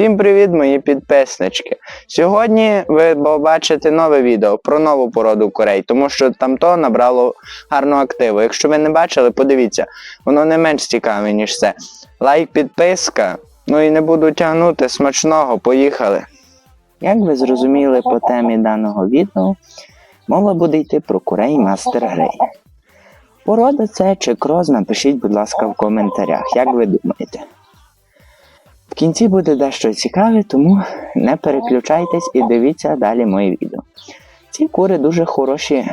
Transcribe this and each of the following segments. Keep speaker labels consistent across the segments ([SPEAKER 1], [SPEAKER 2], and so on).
[SPEAKER 1] Всім привіт, мої підписнички. Сьогодні ви побачите нове відео про нову породу курей, тому що там то набрало гарну активу. Якщо ви не бачили, подивіться, воно не менш цікаве, ніж це. Лайк, підписка. Ну і не буду тягнути смачного, поїхали. Як ви зрозуміли по темі даного відео, мова буде йти про курей Мастер Грей. Порода це чи кроз, напишіть, будь ласка, в коментарях, як ви думаєте. Кінці буде дещо цікаве, тому не переключайтесь і дивіться далі моє відео. Ці кури дуже хороші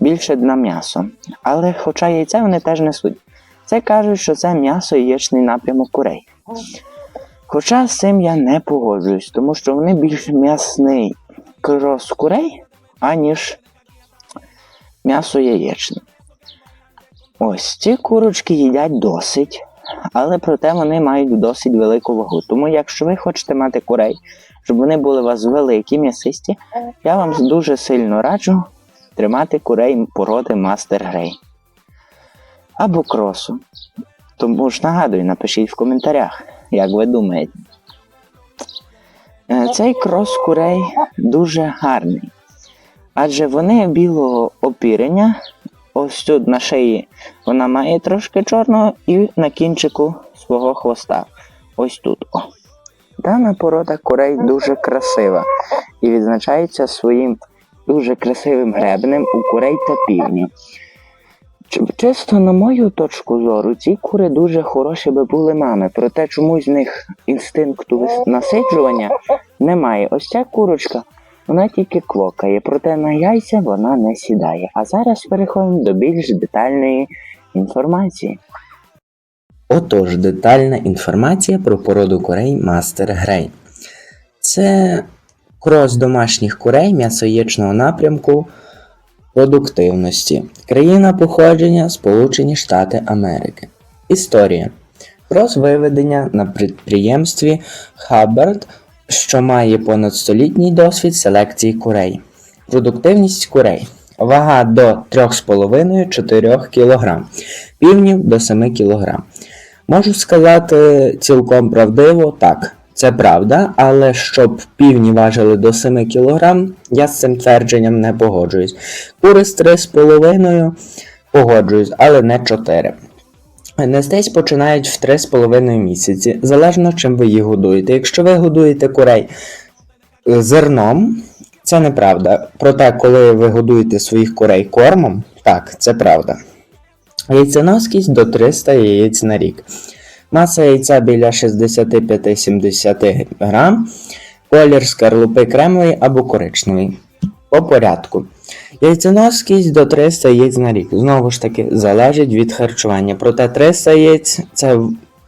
[SPEAKER 1] більше на м'ясо, але хоча яйця вони теж несуть. Це кажуть, що це м'ясо і яєчний напрямок курей. Хоча з цим я не погоджуюсь, тому що вони більш м'ясний крос курей, аніж м'ясо яєчне. Ось ці курочки їдять досить, але проте вони мають досить велику вагу. Тому якщо ви хочете мати курей, щоб вони були у вас великі, м'ясисті, я вам дуже сильно раджу тримати курей породи Мастер Грей. Або кросу. Тому ж нагадую, напишіть в коментарях, як ви думаєте. Е, Цей крос курей дуже гарний. Адже вони білого опірення. Ось тут на шиї вона має трошки чорного і на кінчику свого хвоста. Ось тут. О. Дана порода курей дуже красива і відзначається своїм дуже красивим гребнем у курей та півні. Чи- Чисто на мою точку зору, ці кури дуже хороші би були мами, проте чомусь в них інстинкту насиджування немає. Ось ця курочка, вона тільки клокає, проте на яйця вона не сідає. А зараз переходимо до більш детальної інформації.
[SPEAKER 2] Отож, детальна інформація про породу курей Мастер Грей. Це крос домашніх курей м'ясоєчного напрямку продуктивності. Країна походження Сполучені Штати Америки. Історія. Крос виведення на підприємстві Хаббард, що має понад столітній досвід селекції курей. Продуктивність курей. Вага до 3,5-4 кг. Півнів до 7 кг. Можу сказати цілком правдиво, так, це правда, але щоб півні важили до 7 кг, я з цим твердженням не погоджуюсь. Кури з 3,5 погоджуюсь, але не 4. Нестись починають в 3,5 місяці, залежно чим ви їх годуєте. Якщо ви годуєте курей е, зерном, це неправда. Проте, коли ви годуєте своїх курей кормом, так, це правда. Яйценоскість до 300 яєць на рік. Маса яйця біля 65-70 грам. Колір скарлупи кремовий або коричневий. По порядку. Яйценоскість до 300 яєць на рік. Знову ж таки, залежить від харчування. Проте 300 яєць це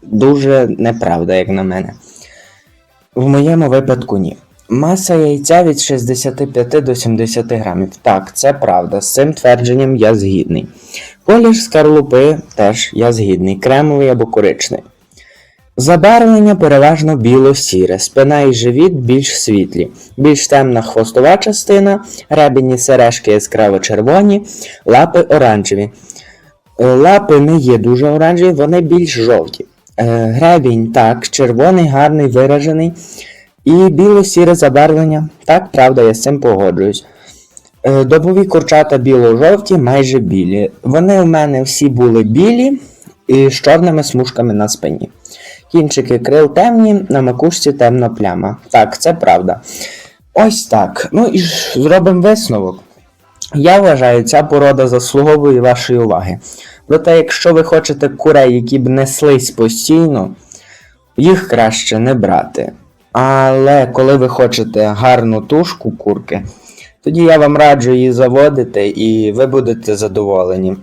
[SPEAKER 2] дуже неправда, як на мене. В моєму випадку ні. Маса яйця від 65 до 70 грамів. Так, це правда. З цим твердженням я згідний. Колір скарлупи теж я згідний, кремовий або коричневий. Забарвлення переважно біло-сіре, спина і живіт більш світлі, більш темна хвостова частина, ребені сережки яскраво червоні, лапи оранжеві. Е, Лапи не є дуже оранжеві, вони більш жовті. Е, Гребінь так, червоний, гарний, виражений. І біло-сіре забарвлення. Так, правда, я з цим погоджуюсь. Е, Добові курчата біло-жовті, майже білі. Вони у мене всі були білі і з чорними смужками на спині. Кінчики крил темні, на макушці темна пляма. Так, це правда. Ось так. Ну і ж зробимо висновок. Я вважаю, ця порода заслуговує вашої уваги. Проте, якщо ви хочете курей, які б неслись постійно, їх краще не брати. Але коли ви хочете гарну тушку курки, тоді я вам раджу її заводити і ви будете задоволені.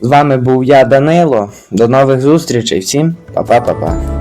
[SPEAKER 2] З вами був я, Данило. До нових зустрічей. Всім па-па-па-па.